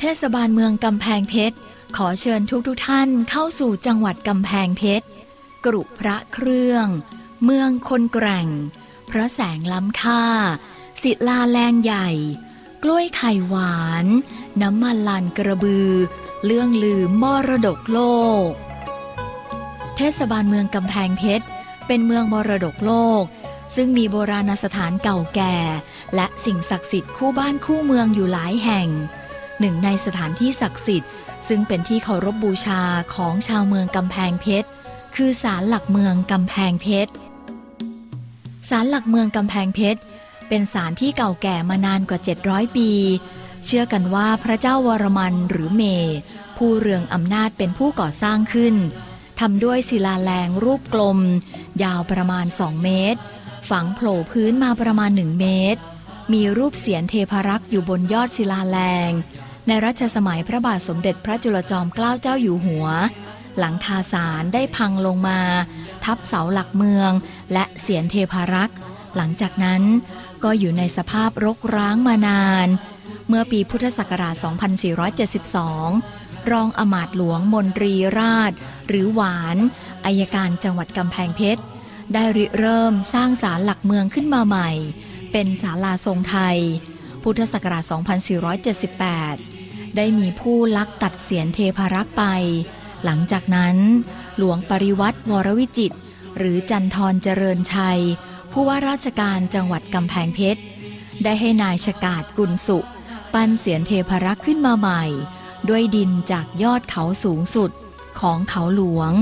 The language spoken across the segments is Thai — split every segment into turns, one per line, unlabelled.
เทศบาลเมืองกำแพงเพชร ขอเชิญทุกทุกท่านเข้าสู่จังหวัดกำแพงเพชร กรุพระเครื่อง เมืองคนแกร่ง พระแสงล้ำค่า ศิลาแรงใหญ่ กล้วยไข่หวาน น้ำมันลานกระบือ เรื่องลืมมรดกโลก เทศบาลเมืองกำแพงเพชร เป็นเมืองมรดกโลก ซึ่งมีโบราณสถานเก่าแก่ และสิ่งศักดิ์สิทธิ์คู่บ้านคู่เมืองอยู่หลายแห่ง หนึ่งในสถานที่ศักดิ์สิทธิ์ ซึ่งเป็นที่เคารพบบูชาของชาวเมืองกำแพงเพชร คือศาลหลักเมืองกำแพงเพชรศาลหลักเมืองกำแพงเพชร เป็นศาลที่เก่าแก่มานานกว่า 700 ปี เชื่อกันว่าพระเจ้าวรมันหรือเม ผู้เรืองอำนาจเป็นผู้ก่อสร้างขึ้นทำด้วยศิลาแรงรูปกลม ยาวประมาณ 2 เมตร ฝังโผล่พื้นมาประมาณ 1 เมตร มีรูปเสียนเทพรักษ์อยู่บนยอดศิลาแรง ในรัชสมัยพระบาทสมเด็จพระจุลจอมเกล้าเจ้าอยู่หัว หลังคาศาลได้พังลงมา ทับเสาหลักเมือง และเสียนเทพารักษ์ หลังจากนั้นก็อยู่ในสภาพรกร้างมานาน เมื่อปีพุทธศักราช 2472 รองอมาตย์หลวงมนตรีราช หรือหวานอายการจังหวัดกำแพงเพชร ได้ริเริ่มสร้างศาลหลักเมืองขึ้นมาใหม่ เป็นศาลาทรงไทย พุทธศักราช 2478 ได้มีผู้ลักตัดเสียนเทพารักษ์ไป หลังจากนั้นหลวงปริวัติวรวิจิต หรือจันทรเจริญชัย ผู้ว่าราชการจังหวัดกำแพงเพชร ได้ให้นายชกาดกุลสุปั้นเสียนเทพารักษ์ขึ้นมาใหม่ ด้วยดินจากยอดเขาสูงสุดของเขาหลวง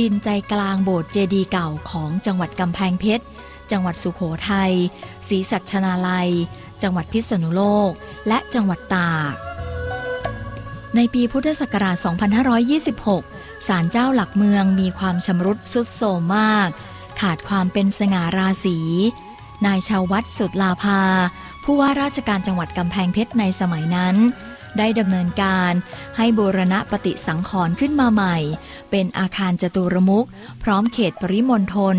ดินใจกลางโบสถ์เจดีย์เก่าของจังหวัดกำแพงเพชรจังหวัดสุโขทัยศรีสัชนาลัย จังหวัดพิษณุโลก และจังหวัดตาก ในปีพุทธศักราช 2526 ศาลเจ้าหลักเมืองมีความชำรุดสุดโทรมมาก ขาดความเป็นสง่าราศี นายชาววัดสุดลาภา ผู้ว่าราชการจังหวัดกำแพงเพชรในสมัยนั้น ได้ดำเนินการให้บูรณะปฏิสังขรณ์ขึ้นมาใหม่ เป็นอาคารจตุรมุขพร้อมเขตปริมณฑล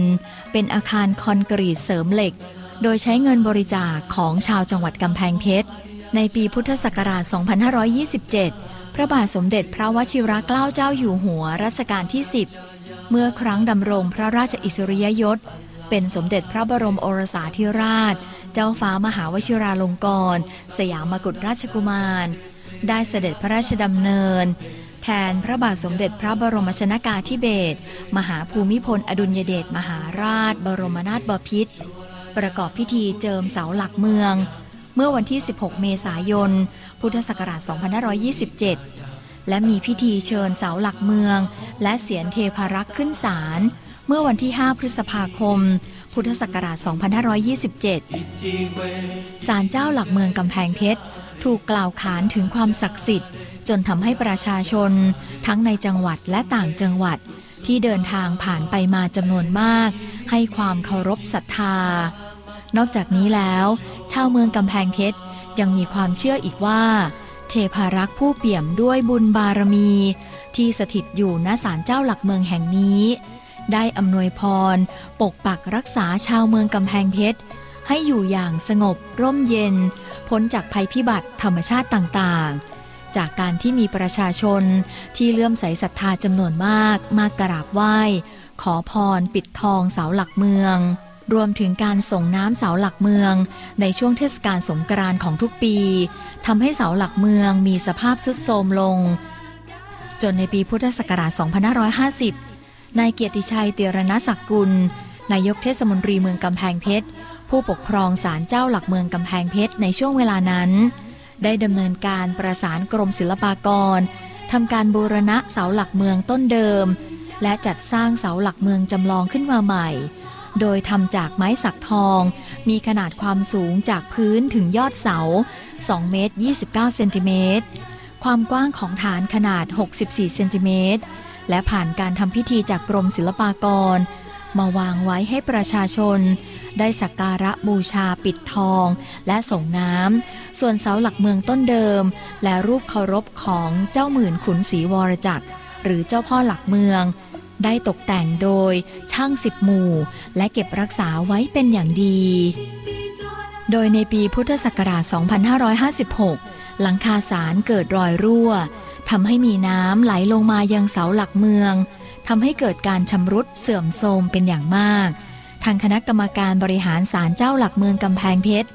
เป็นอาคารคอนกรีตเสริมเหล็ก โดยใช้เงินบริจาคของชาวจังหวัดกำแพงเพชร ในปีพุทธศักราช 2527 พระบาทสมเด็จพระวชิรเกล้าเจ้าอยู่หัวรัชกาลที่ 10 เมื่อครั้งดำรงพระราชอิสริยยศ เป็นสมเด็จพระบรมโอรสาธิราช เจ้าฟ้ามหาวชิราลงกรณ์สยามกุฎราชกุมาร ได้เสด็จพระราชดำเนิน แทนพระบาทสมเด็จพระบรมชนากาธิเบศรมหาภูมิพลอดุลยเดชมหาราช บรมนาถบพิตรประกอบพิธีเจิมเสาหลักเมือง เมื่อวันที่ 16 เมษายน พุทธศักราช 2527 และมีพิธีเชิญเสาหลักเมือง และเสียนเทพารักษ์ขึ้นศาลเมื่อวันที่ 5 พฤษภาคม พุทธศักราช 2527 ศาลเจ้าหลักเมืองกำแพงเพชร ถูกกล่าวขานถึงความศักดิ์สิทธิ์ จนทำให้ประชาชน ทั้งในจังหวัดและต่างจังหวัดที่เดินทางผ่านไปมาจำนวนมาก ให้ความเคารพศรัทธา นอกจากนี้แล้ว ชาวเมืองกำแพงเพชรยังมีความเชื่ออีกว่า เทพารักษ์ผู้เปี่ยมด้วยบุญบารมี ที่สถิตอยู่ณศาลเจ้าหลักเมืองแห่งนี้ ได้อำนวยพร ปกปักรักษาชาวเมืองกำแพงเพชรให้อยู่อย่างสงบร่มเย็น พ้นจากภัยพิบัติธรรมชาติต่างๆ จากการที่มีประชาชนที่เลื่อมใสศรัทธาจำนวนมากมากราบไหว้ ขอพรปิดทองเสาหลักเมือง รวมถึงการส่งน้ำเสาหลักเมือง ในช่วงเทศกาลสงกรานต์ของทุกปีทำให้เสาหลักเมืองมีสภาพทรุดโทรมลง จนในปีพุทธศักราช 2550 นายเกียรติชัยเตียรณศักกุล นายกเทศมนตรีเมืองกำแพงเพชร ผู้ปกครองศาลเจ้าหลักเมืองกำแพงเพชรในช่วงเวลานั้น ได้ดำเนินการประสานกรมศิลปากรทำการบูรณะเสาหลักเมืองต้นเดิม และจัดสร้างเสาหลักเมืองจำลองขึ้นมาใหม่ โดยทำจากไม้สักทอง มีขนาดความสูงจากพื้นถึงยอดเสา 2 เมตร 29 เซนติเมตร ความกว้างของฐานขนาด 64 เซนติเมตร และผ่านการทำพิธีจากกรมศิลปากร มาวางไว้ให้ประชาชน ได้สักการะบูชาปิดทอง และส่งน้ำ ส่วนเสาหลักเมืองต้นเดิม และรูปเคารพของเจ้าหมื่นขุนศรีวรจักรหรือเจ้าพ่อหลักเมือง ได้ตกแต่งโดยช่างสิบหมู่ และเก็บรักษาไว้เป็นอย่างดี โดยในปีพุทธศักราช 2556 หลังคาศาลเกิดรอยรั่วทำให้มีน้ำไหลลงมายังเสาหลักเมืองทำให้เกิดการชำรุดเสื่อมโทรมเป็นอย่างมาก ทางคณะกรรมการบริหารศาลเจ้าหลักเมืองกำแพงเพชร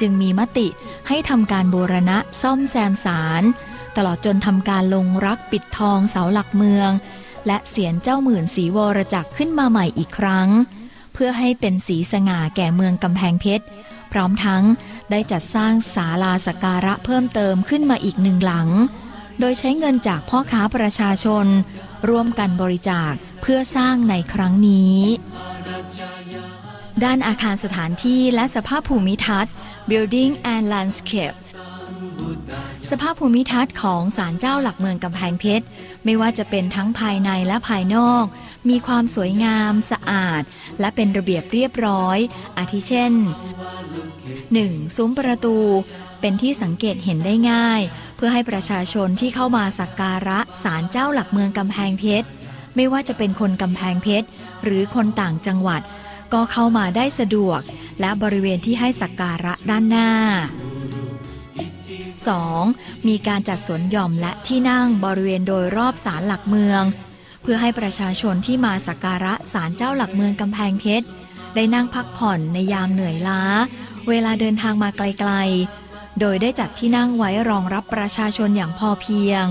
จึงมีมติให้ทำการบูรณะซ่อมแซมศาลตลอดจนทำการลงรักปิดทองเสาหลักเมือง และเสียนเจ้าหมื่นสีวรจักรขึ้นมาใหม่อีกครั้ง เพื่อให้เป็นสีสง่าแก่เมืองกำแพงเพชร พร้อมทั้งได้จัดสร้างศาลาสกการะเพิ่มเติมขึ้นมาอีกหนึ่งหลัง โดยใช้เงินจากพ่อค้าประชาชน ร่วมกันบริจาคเพื่อสร้างในครั้งนี้ด้านอาคารสถานที่และสภาพภูมิทัศน์ Building and Landscape สภาพภูมิทัศน์ของศาลเจ้าหลักเมืองกำแพงเพชร ไม่ว่าจะเป็นทั้งภายในและภายนอก มีความสวยงาม สะอาด และเป็นระเบียบเรียบร้อย อาทิเช่น 1. ซุ้มประตู เป็นที่สังเกตเห็นได้ง่าย เพื่อให้ประชาชนที่เข้ามาสักการะศาลเจ้าหลักเมืองกำแพงเพชร ไม่ว่าจะเป็นคนกำแพงเพชร หรือคนต่างจังหวัด ก็เข้ามาได้สะดวก และบริเวณที่ให้สักการะด้านหน้า 2. มีการจัดสวนหย่อมและที่นั่งบริเวณโดยรอบศาลหลักเมือง เพื่อให้ประชาชนที่มาสักการะศาลเจ้าหลักเมืองกำแพงเพชร ได้นั่งพักผ่อนในยามเหนื่อยล้า เวลาเดินทางมาไกลๆ โดยได้จัดที่นั่งไว้รองรับประชาชนอย่างพอเพียง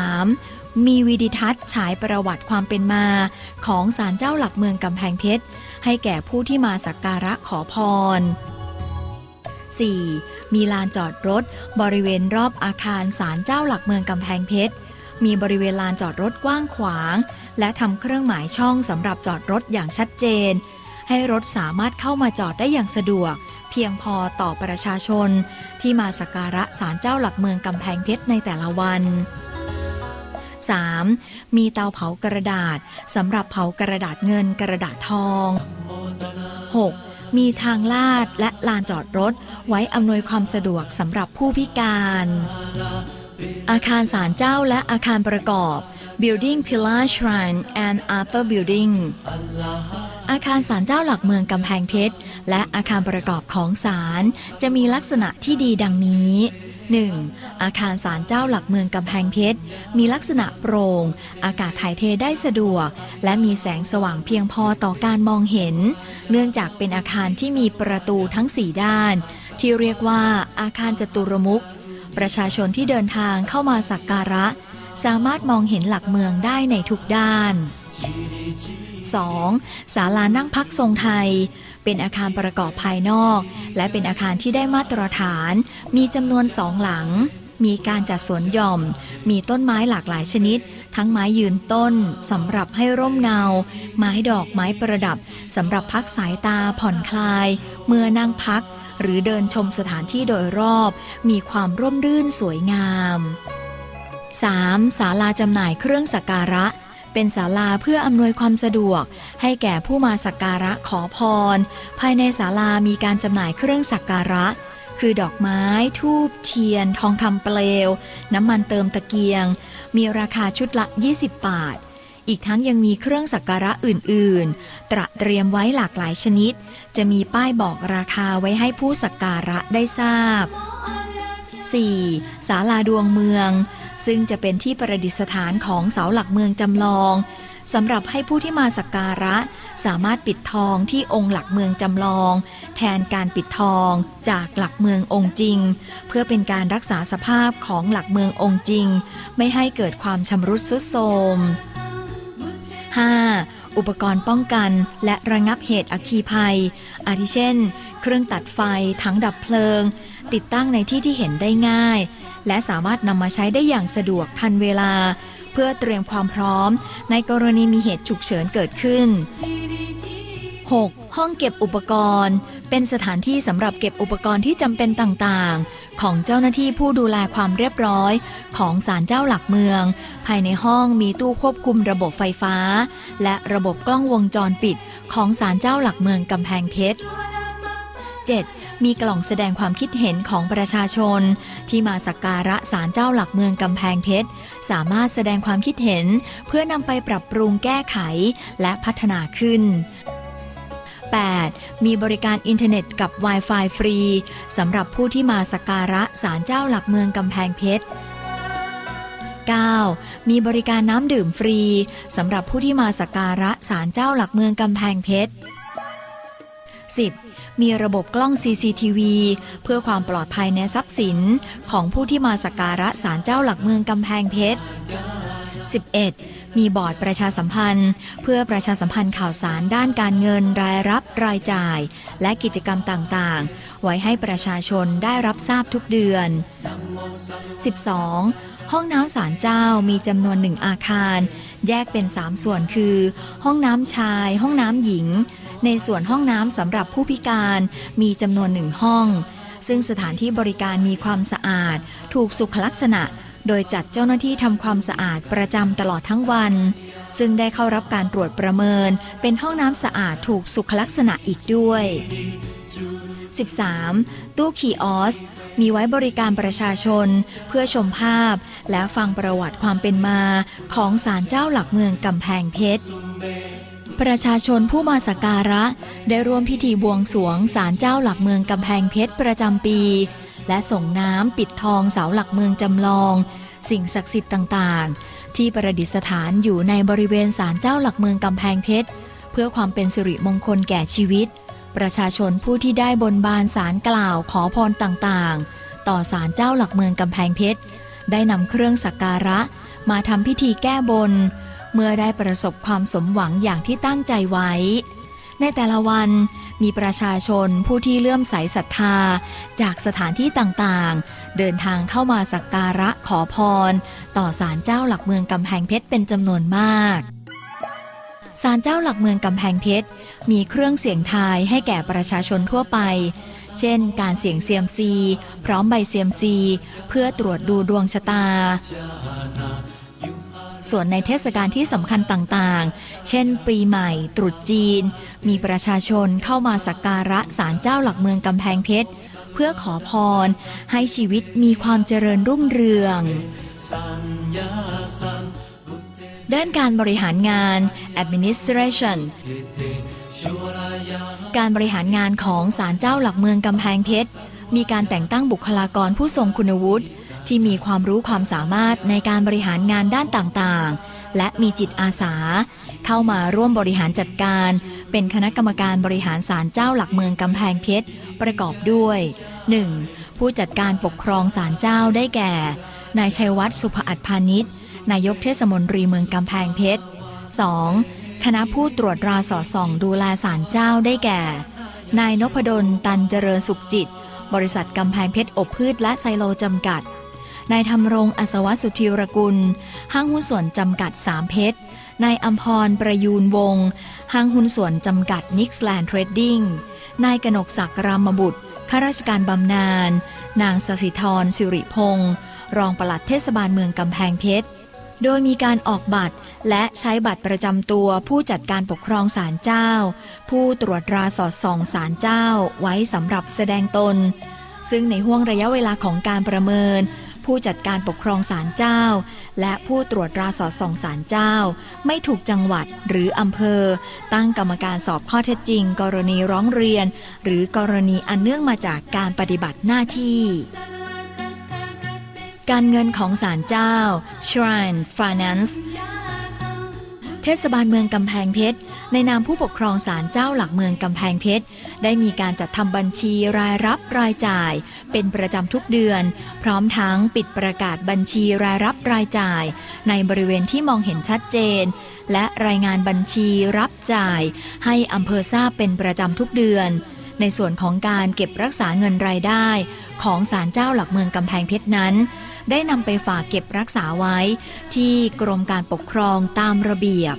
3. มีวิดิทัศน์ฉายประวัติความเป็นมา ของศาลเจ้าหลักเมืองกำแพงเพชร ให้แก่ผู้ที่มาสักการะขอพร 4. มีลานจอดรถ บริเวณรอบอาคารศาลเจ้าหลักเมืองกำแพงเพชร มีบริเวณลานจอดรถกว้างขวาง และทำเครื่องหมายช่องสำหรับจอดรถอย่างชัดเจน ให้รถสามารถเข้ามาจอดได้อย่างสะดวก เพียงพอต่อประชาชน ที่มาสักการะศาลเจ้าหลักเมืองกำแพงเพชรในแต่ละวัน 3. มีเตาเผากระดาษสำหรับเผากระดาษเงินกระดาษทอง 6. มีทางลาดและลานจอดรถ ไว้อำนวยความสะดวกสำหรับผู้พิการ อาคารศาลเจ้าและอาคารประกอบ Building Pillar Shrine and Other Building อาคารศาลเจ้าหลักเมืองกำแพงเพชร และอาคารประกอบของศาลจะมีลักษณะที่ดีดังนี้ 1. อาคารศาลเจ้าหลักเมืองกำแพงเพชร มีลักษณะโปร่ง อากาศถ่ายเทได้สะดวก และมีแสงสว่างเพียงพอต่อการมองเห็น เนื่องจากเป็นอาคารที่มีประตูทั้ง 4 ด้าน ที่เรียกว่าอาคารจตุรมุข ประชาชนที่เดินทางเข้ามาสักการะ สามารถมองเห็นหลักเมืองได้ในทุกด้าน 2. ศาลานั่งพักทรงไทย เป็นอาคารประกอบภายนอก และเป็นอาคารที่ได้มาตรฐาน มีจำนวนสองหลัง มีการจัดสวนหย่อม มีต้นไม้หลากหลายชนิด ทั้งไม้ยืนต้นสำหรับให้ร่มเงา ไม้ดอกไม้ประดับสำหรับพักสายตาผ่อนคลาย เมื่อนั่งพัก หรือเดินชมสถานที่โดยรอบ มีความร่มรื่นสวยงาม 3. ศาลาจำหน่ายเครื่องสักการะ เป็นศาลาเพื่ออำนวยความสะดวก ให้แก่ผู้มาสักการะขอพร ภายในศาลามีการจำหน่ายเครื่องสักการะ คือดอกไม้ ทูบเทียน ทองคำเปลว น้ำมันเติมตะเกียง มีราคาชุดละ 20 บาท อีกทั้งยังมีเครื่องสักการะอื่น ๆ ตระเตรียมไว้หลากหลายชนิด จะมีป้ายบอกราคาไว้ให้ผู้สักการะได้ทราบ 4. ศาลาดวงเมือง ซึ่งจะเป็นที่ประดิษฐานของเสาหลักเมืองจำลองสำหรับให้ผู้ที่มาสักการะ สามารถปิดทองที่องค์หลักเมืองจำลอง แทนการปิดทองจากหลักเมืององค์จริง เพื่อเป็นการรักษาสภาพของหลักเมืององค์จริง ไม่ให้เกิดความชำรุดทรุดโทรม 5. อุปกรณ์ป้องกันและระงับเหตุอัคคีภัย อาทิเช่น เครื่องตัดไฟ ถังดับเพลิง ติดตั้งในที่ที่เห็นได้ง่าย และสามารถนำมาใช้ได้อย่างสะดวกทันเวลา เพื่อเตรียมความพร้อม ในกรณีมีเหตุฉุกเฉินเกิดขึ้น 6. ห้องเก็บอุปกรณ์ เป็นสถานที่สำหรับเก็บอุปกรณ์ที่จำเป็นต่างๆ ของเจ้าหน้าที่ผู้ดูแลความเรียบร้อย ของศาลเจ้าหลักเมือง ภายในห้องมีตู้ควบคุมระบบไฟฟ้า และระบบกล้องวงจรปิด ของศาลเจ้าหลักเมืองกำแพงเพชร 7. มีกล่องแสดงความคิดเห็นของประชาชน ที่มาสักการะศาลเจ้าหลักเมืองกำแพงเพชร สามารถแสดงความคิดเห็น เพื่อนำไปปรับปรุงแก้ไขและพัฒนาขึ้น 8. มีบริการอินเทอร์เน็ตกับ Wi-Fi ฟรีสำหรับผู้ที่มาสักการะศาลเจ้าหลักเมืองกำแพงเพชร 9. มีบริการน้ำดื่มฟรีสำหรับผู้ที่มาสักการะศาลเจ้าหลักเมืองกำแพงเพชร 10. มีระบบกล้อง CCTV เพื่อความปลอดภัยในทรัพย์สิน ของผู้ที่มาสักการะศาลเจ้าหลักเมืองกำแพงเพชร 11. มีบอร์ดประชาสัมพันธ์ เพื่อประชาสัมพันธ์ข่าวสารด้านการเงินรายรับรายจ่าย และกิจกรรมต่างๆ ไว้ให้ประชาชนได้รับทราบทุกเดือน 12. ห้องน้ำศาลเจ้ามีจำนวนหนึ่งอาคาร แยกเป็น 3 ส่วนคือ ห้องน้ำชาย ห้องน้ำหญิง ในส่วนห้องน้ำสำหรับผู้พิการมีจำนวนหนึ่งห้อง ซึ่งสถานที่บริการมีความสะอาด ถูกสุขลักษณะ โดยจัดเจ้าหน้าที่ทำความสะอาดประจำตลอดทั้งวัน ซึ่งได้เข้ารับการตรวจประเมิน เป็นห้องน้ำสะอาดถูกสุขลักษณะอีกด้วย 13. ตู้คีออส มีไว้บริการประชาชน เพื่อชมภาพ และฟังประวัติความเป็นมาของศาลเจ้าหลักเมืองกำแพงเพชร ประชาชนผู้มาสักการะ ได้ร่วมพิธีบวงสวงศาลเจ้าหลักเมืองกำแพงเพชรประจำปี และส่งน้ำปิดทองเสาหลักเมืองจำลอง สิ่งศักดิ์สิทธิ์ต่างๆ ที่ประดิษฐานอยู่ในบริเวณศาลเจ้าหลักเมืองกำแพงเพชรเพื่อความเป็นสิริมงคลแก่ชีวิต ประชาชนผู้ที่ได้บนบานสารกล่าวขอพรต่างๆ ต่อศาลเจ้าหลักเมืองกำแพงเพชรได้นำเครื่องสักการะ มาทำพิธีแก้บน เมื่อได้ประสบความสมหวังอย่างที่ตั้งใจไว้ ในแต่ละวันมีประชาชนผู้ที่เลื่อมใสศรัทธา จากสถานที่ต่างๆ เดินทางเข้ามาสักการะขอพร ต่อศาลเจ้าหลักเมืองกำแพงเพชรเป็นจำนวนมากศาลเจ้าหลักเมืองกำแพงเพชร มีเครื่องเสียงทายให้แก่ประชาชนทั่วไป เช่น การเสี่ยงเซียมซี พร้อมใบเซียมซี เพื่อตรวจดูดวงชะตา ส่วนในเทศกาลที่สำคัญต่างๆ เช่น ปีใหม่ ตรุษจีน มีประชาชนเข้ามาสักการะศาลเจ้าหลักเมืองกำแพงเพชร เพื่อขอพร ให้ชีวิตมีความเจริญรุ่งเรืองด้านการบริหารงาน administration การบริหารงานของศาลเจ้าหลักเมืองกำแพงเพชร มีการแต่งตั้งบุคลากรผู้ทรงคุณวุฒิ ที่มีความรู้ความสามารถในการบริหารงานด้านต่างๆ และมีจิตอาสา เข้ามาร่วมบริหารจัดการ เป็นคณะกรรมการบริหารศาลเจ้าหลักเมืองกำแพงเพชร ประกอบด้วย 1. ผู้จัดการปกครองศาลเจ้าได้แก่ นายชัยวัฒน์สุภอัฏพานิชนายกเทศมนตรีเมืองกำแพงเพชร 2. คณะผู้ตรวจราสอดส่องดูแลศาลเจ้าได้แก่ นายนพดลตันเจริญสุขจิต บริษัทกำแพงเพชรอบพืชและไซโลจำกัด นายธรรมรงอัศวสุธีรกุล ห้างหุ้นส่วนจำกัดสามเพชร นายอัมพรประยูนวงศ์ห้างหุ้นส่วนจำกัดนิกส์แลนด์เทรดดิ้ง นายกนกศักดิ์รามบุตร ข้าราชการบำนาญ นางสสิธรสิริพงศ์รองปลัดเทศบาลเมืองกำแพงเพชร โดยมีการออกบัตรและใช้บัตรประจำตัวผู้จัดการปกครองศาลเจ้า ผู้ตรวจราสอดส่องศาลเจ้าไว้สำหรับแสดงตน ซึ่งในห่วงระยะเวลาของการประเมิน ผู้จัดการปกครองศาลเจ้า และผู้ตรวจราสอดส่องศาลเจ้า ไม่ถูกจังหวัดหรืออำเภอ ตั้งกรรมการสอบข้อเท็จจริง กรณีร้องเรียน หรือกรณีอันเนื่องมาจากการปฏิบัติหน้าที่การเงินของศาลเจ้า Shrine Finance เทศบาลเมืองกำแพงเพชร ในนามผู้ปกครองศาลเจ้าหลักเมืองกำแพงเพชร ได้มีการจัดทำบัญชีรายรับรายจ่าย เป็นประจำทุกเดือน พร้อมทั้งปิดประกาศบัญชีรายรับรายจ่าย ในบริเวณที่มองเห็นชัดเจน และรายงานบัญชีรับจ่าย ให้อำเภอทราบเป็นประจำทุกเดือน ในส่วนของการเก็บรักษาเงินรายได้ ของศาลเจ้าหลักเมืองกำแพงเพชรนั้น ได้นำไปฝากเก็บรักษาไว้ ที่กรมการปกครองตามระเบียบ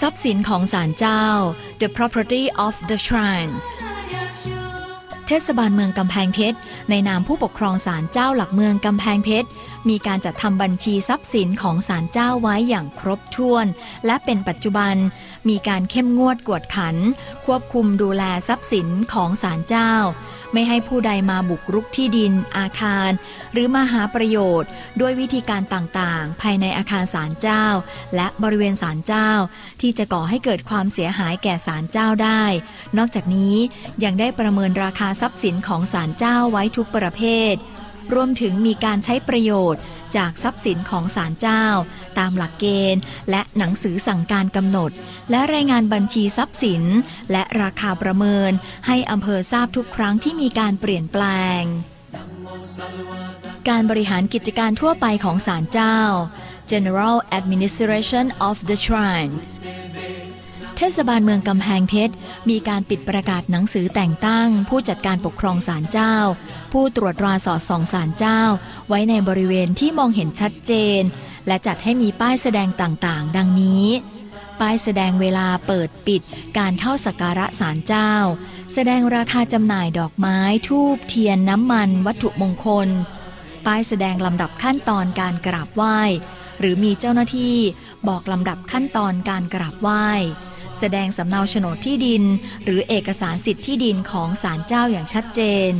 ทรัพย์สินของศาลเจ้า The property of the shrine เทศบาลเมืองกำแพงเพชร ในนามผู้ปกครองศาลเจ้าหลักเมืองกำแพงเพชร มีการจัดทำบัญชีทรัพย์สินของศาลเจ้าไว้อย่างครบถ้วน และเป็นปัจจุบัน มีการเข้มงวดกวดขัน ควบคุมดูแลทรัพย์สินของศาลเจ้า ไม่ให้ผู้ใดมาบุกรุกที่ดิน อาคาร หรือมาหาประโยชน์ ด้วยวิธีการต่างๆ ภายในอาคารศาลเจ้า และบริเวณศาลเจ้า ที่จะก่อให้เกิดความเสียหายแก่ศาลเจ้าได้ นอกจากนี้ยังได้ประเมินราคาทรัพย์สินของศาลเจ้าไว้ทุกประเภท รวมถึงมีการใช้ประโยชน์จากทรัพย์สินของศาลเจ้า ตามหลักเกณฑ์ และหนังสือสั่งการกำหนด และรายงานบัญชีทรัพย์สิน และราคาประเมิน ให้อำเภอทราบทุกครั้งที่มีการเปลี่ยนแปลง การบริหารกิจการทั่วไปของศาลเจ้า General Administration of the Shrine เทศบาลเมืองกำแพงเพชร มีการปิดประกาศหนังสือแต่งตั้ง ผู้จัดการปกครองศาลเจ้า ผู้ตรวจตราสอดส่องศาลเจ้า ไว้ในบริเวณที่มองเห็นชัดเจน และจัดให้มีป้ายแสดงต่างๆ ดังนี้ ป้ายแสดงเวลาเปิดปิดการเข้าสักการะศาลเจ้า แสดงราคาจำหน่ายดอกไม้ทูบเทียนน้ำมัน วัตถุมงคล ป้ายแสดงลำดับขั้นตอนการกราบไหว้ หรือมีเจ้าหน้าที่บอกลำดับขั้นตอนการกราบไหว้ แสดงสำเนาโฉนดที่ดิน หรือเอกสารสิทธิ์ที่ดินของศาลเจ้าอย่างชัดเจน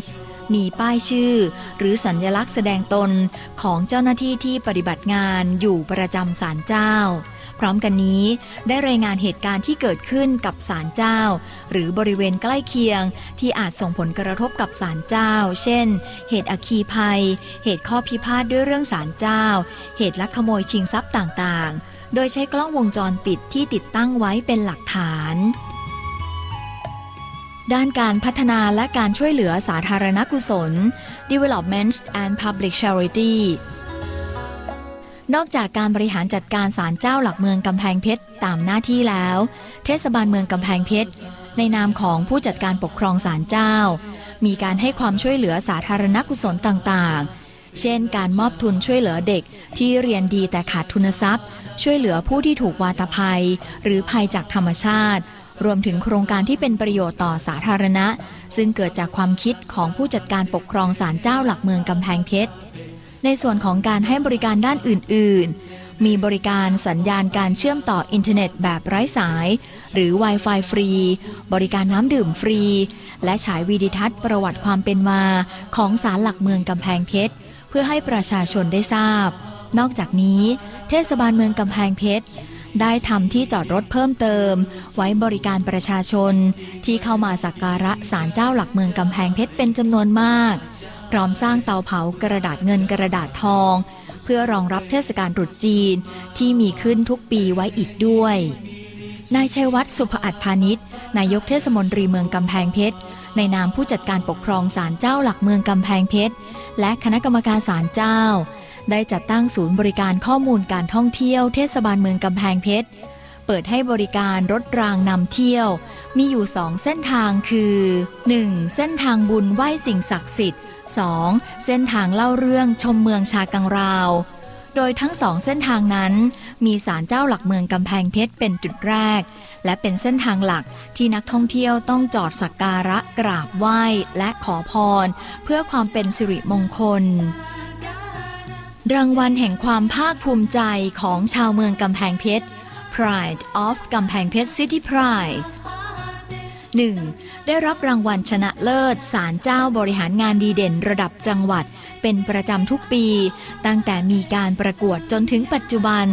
มีป้ายชื่อ หรือสัญญลักษณ์แสดงตนของเจ้าหน้าที่ที่ปฏิบัติงานอยู่ประจำศาลเจ้า พร้อมกันนี้ได้รายงานเหตุการณ์ที่เกิดขึ้นกับศาลเจ้า หรือบริเวณใกล้เคียงที่อาจส่งผลกระทบกับศาลเจ้า เช่น เหตุอัคคีภัย เหตุข้อพิพาทด้วยเรื่องศาลเจ้า เหตุลักขโมยชิงทรัพย์ต่างๆ โดยใช้กล้องวงจรปิดที่ติดตั้งไว้เป็นหลักฐาน ด้านการพัฒนาและการช่วยเหลือสาธารณกุศล Development and Public Charity นอกจากการบริหารจัดการศาลเจ้าหลักเมืองกำแพงเพชรตามหน้าที่แล้ว เทศบาลเมืองกำแพงเพชรในนามของผู้จัดการปกครองศาลเจ้า มีการให้ความช่วยเหลือสาธารณกุศลต่างๆ เช่น การมอบทุนช่วยเหลือเด็กที่เรียนดีแต่ขาดทุนทรัพย์ ช่วยเหลือผู้ที่ถูกวาตภัย หรือภัยจากธรรมชาติ รวมถึงโครงการที่เป็นประโยชน์ต่อสาธารณะ ซึ่งเกิดจากความคิดของผู้จัดการปกครองศาลเจ้าหลักเมืองกำแพงเพชรในส่วนของการให้บริการด้านอื่น ๆ มีบริการสัญญาณการเชื่อมต่ออินเทอร์เน็ตแบบไร้สาย หรือ Wi-Fi ฟรี บริการน้ำดื่มฟรี และฉายวีดิทัศน์ประวัติความเป็นมาของศาลหลักเมืองกำแพงเพชร เพื่อให้ประชาชนได้ทราบ นอกจากนี้ เทศบาลเมืองกำแพงเพชร ได้ทำที่จอดรถเพิ่มเติม ไว้บริการประชาชน ที่เข้ามาสักการะศาลเจ้าหลักเมืองกำแพงเพชรเป็นจำนวนมาก พร้อมสร้างเตาเผากระดาษเงินกระดาษทอง เพื่อรองรับเทศกาลตรุษจีนที่มีขึ้นทุกปีไว้อีกด้วยนายชัยวัฒน์สุภอัฏพาณิชย์นายกเทศมนตรีเมืองกำแพงเพชรในนามผู้จัดการปกครองศาลเจ้าหลักเมืองกำแพงเพชรและคณะกรรมการศาลเจ้า ได้จัดตั้งศูนย์บริการข้อมูลการท่องเที่ยวเทศบาลเมืองกำแพงเพชร เปิดให้บริการรถรางนำเที่ยว มีอยู่สองเส้นทางคือ 1. เส้นทางบุญไหว้สิ่งศักดิ์สิทธิ์ 2. เส้นทางเล่าเรื่องชมเมืองชากังราว โดยทั้งสองเส้นทางนั้น มีศาลเจ้าหลักเมืองกำแพงเพชรเป็นจุดแรก และเป็นเส้นทางหลักที่นักท่องเที่ยวต้องจอดสักการะกราบไหว้และขอพร เพื่อความเป็นสิริมงคล รางวัลแห่งความภาคภูมิใจของชาวเมืองกำแพงเพชร Pride of กำแพงเพชร City Pride 1. ได้รับรางวัลชนะเลิศศาลเจ้าบริหารงานดีเด่นระดับจังหวัด เป็นประจำทุกปี ตั้งแต่มีการประกวดจนถึงปัจจุบัน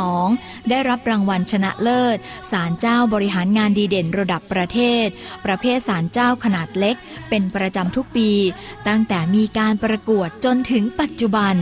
2. ได้รับรางวัลชนะเลิศศาลเจ้าบริหารงานดีเด่นระดับประเทศ ประเภทศาลเจ้าขนาดเล็ก เป็นประจำทุกปี ตั้งแต่มีการประกวดจนถึงปัจจุบัน